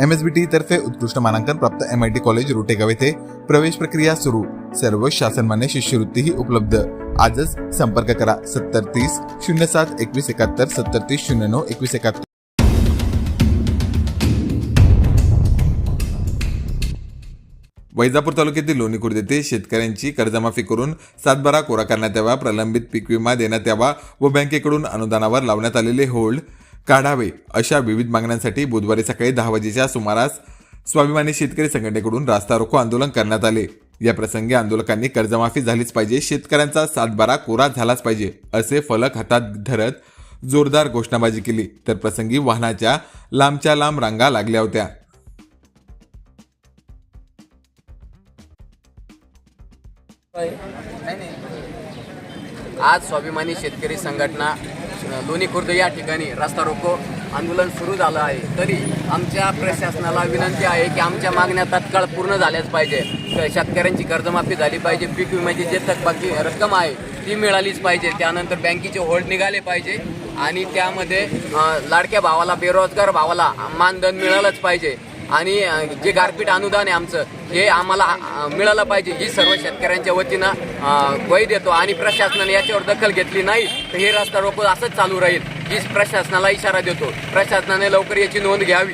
M S बी T तर्फे उत्कृष्ट मानांकन प्राप्त M I T college Rotegaon येथे प्रवेश प्रक्रिया सुरू. सर्व शासनमान्य शिष्यवृत्तीही उपलब्ध. आजच संपर्क करा सत्तर तीस शून्य सात एकवीस एकाहत्तर सत्तर तीस शून्य नऊ एकवीस एकाहत्तर. वैजापूर तालुक्यातील लोणी खुर्द येथे शेतकऱ्यांची कर्जमाफी करून सातबारा कोरा करण्यात यावा प्रलंबित पीक विमा देण्यात यावा व बँकेकडून अनुदानावर लावण्यात आलेले होल्ड काढावे अशा विविध मागण्यांसाठी बुधवारी सकाळी दहा वाजेच्या सुमारास स्वाभिमानी शेतकरी संघटनेकडून रास्ता रोको आंदोलन करण्यात आले. या प्रसंगी आंदोलकांनी कर्जमाफी झालीच पाहिजे शेतकऱ्यांचा सातबारा कोरा झालाच पाहिजे असे फलक हातात धरत जोरदार घोषणाबाजी केली. तर प्रसंगी वाहनाच्या लांबच्या लांब रांगा लागल्या होत्या. आज स्वाभिमानी शेतकरी संघटना लोणी खुर्द या ठिकाणी रस्ता रोको आंदोलन सुरू झालं आहे. तरी आमच्या प्रशासनाला विनंती आहे की आमच्या मागण्या तात्काळ पूर्ण झाल्याच पाहिजे. शेतकऱ्यांची कर्जमाफी झाली पाहिजे पीक विम्याची जे थकबाकी रक्कम आहे ती मिळालीच पाहिजे. त्यानंतर बँकेचे होल्ड निघाले पाहिजे आणि त्यामध्ये लाडक्या भावाला बेरोजगार भावाला मानधन मिळालंच पाहिजे. आणि जे गारपीट अनुदान आहे आमचं हे आम्हाला मिळालं पाहिजे. ही सर्व शेतकऱ्यांच्या वतीनं अ, ग्वाही देतो आणि प्रशासनाने याच्यावर दखल घेतली नाही तर हे रस्ता रोको असंच चालू राहील. ही प्रशासनाला इशारा देतो. प्रशासनाने लवकर याची नोंद घ्यावी.